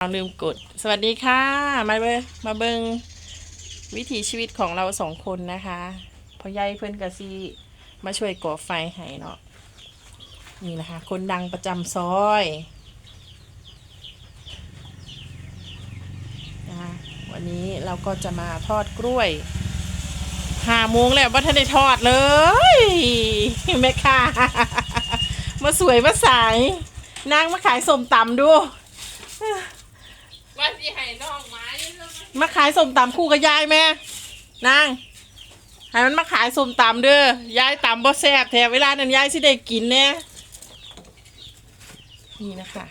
เอาลืมกด สวัสดีค่ะ มาเบิงมาเบิงวิถีชีวิตของเราสองคนนะคะพ่อใหญ่เพื่อนกะซีมาช่วยก่อไฟให้เนาะ นี่นะคะ คนดังประจำซอยนะคะวันนี้เราก็จะมาทอดกล้วยห้าโมงแล้วว่าท่านได้ทอดเลยแม่ค่ะ มาสวยมาสาย นางมาขายสมตำดู ว่าสิให้น้องไม้เรื่องมาขายส้มตำคู่กับยายแม่นางให้มันมาขายส้มตำเด้อยายตำบ่แซ่บแถเวลานั้นยายสิได้กินแน่นี่นะคะ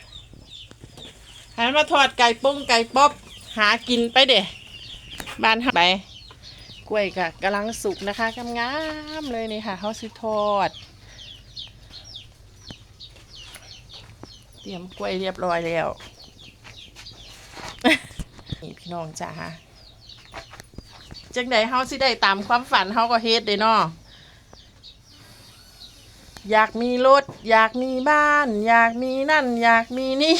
ให้มันมาทอดไก่ป้งไก่ป๊อบหากินไปเด้บ้านไปกล้วยกะกำลังสุกนะคะกำงามเลยนี่ค่ะเขาสิทอด เตรียมกล้วยเรียบร้อยแล้ว นี่พี่น้องจ้าจังใดเฮาสิได้ตามความฝันเฮาก็เฮ็ดเด้เนาะอยากมีรถ อยากมีบ้าน อยากมีนั่น อยากมีนี่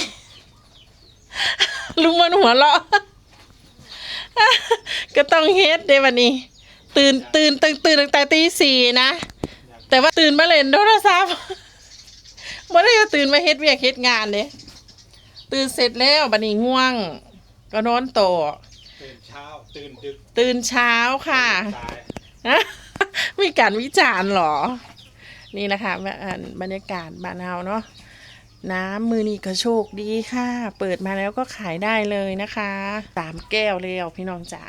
ลุงมันหัวเราะก็ต้องเฮ็ดเด้วันนี้ ตื่นตื่นตื่นตื่นตั้งแต่ตีสี่นะ แต่ว่าตื่นมาเล่นโทรศัพท์บ่ได้ตื่นมาเฮ็ดเวียกเฮ็ดงานเด้ตื่นเสร็จแล้วบัดนี้ง่วง ก็นอนต่อตื่นเช้า ตื่นดึกตื่นเช้าค่ะตายฮะมีการวิจารณ์เหรอ นี่นะคะบรรบรรยากาศบ้านเฮาเนาะ น้ำมือนี่ก็โชคดีค่ะ เปิดมาแล้วก็ขายได้เลยนะคะสามแก้วแล้วพี่น้องจ๋า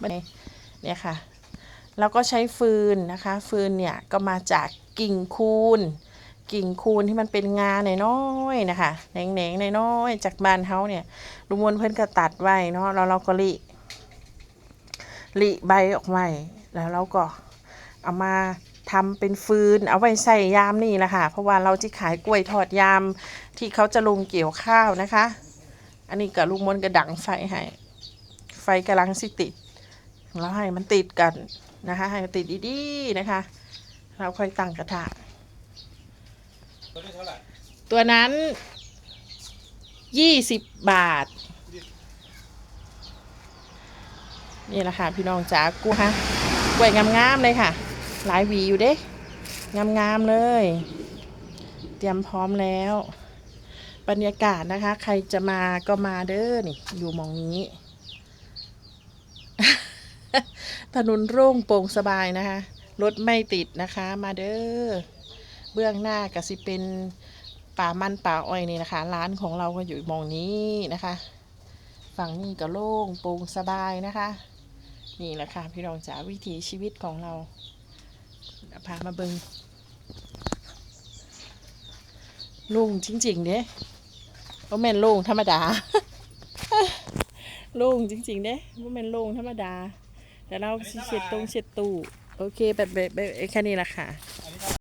บัดนี้เนี่ยค่ะเราก็ใช้ฟืนนะคะ ฟืนเนี่ยก็มาจากกิ่งคูน กิ่งคูนที่มันเป็นงาหน้อยๆนะคะแหนงๆน้อยๆจากบ้านเฮาเนี่ยลุงมวนเพิ่นก็ตัดไว้เนาะแล้วเราก็ริริใบออกไว้แล้วเราก็เอามาทำเป็นฟืน เอาไว้ใส่ยามนี่แหละค่ะ เพราะว่าเราจะขายกล้วยทอดยามที่เขาจะลงเกี่ยวข้าวนะคะ อันนี้กับลุงมนก็ดังไฟให้ ไฟกำลังสิติด แล้วให้มันติดกันนะคะ ให้มันติดดีๆนะคะ เราค่อยตั้งกระทะ ตัวนี้เท่าไหร่ตัวนั้นยี่สิบบาท นี่แหละค่ะ พี่น้องจ๋ากูฮะกล้วยงามๆเลยค่ะ หลายหวีอยู่เด้งามๆเลย เตรียมพร้อมแล้ว บรรยากาศนะคะ ใครจะมาก็มาเด้อนี่ อยู่มองนี้ ถนนโร่งโปร่งสบายนะคะ รถไม่ติดนะคะ มาเด้อ เบื้องหน้าก็สิเป็นป่ามันป่าอ้อยนี่นะคะ ร้านของเราก็อยู่มองนี้นะคะ ฝั่งนี้ก็โล่งโปร่งสบายนะคะ นี่แหละค่ะพี่รองจ๋าวิถีชีวิตของเราพามาเบิงล่งจริงๆเด้ว่าแม่นล่งธรรมดาล่งจริงๆเด้ว่าแม่นล่งธรรมดาแต่เราเช็ดตรงเช็ดตู้โอเคแบบแบบแบบแค่นี้แหละค่ะ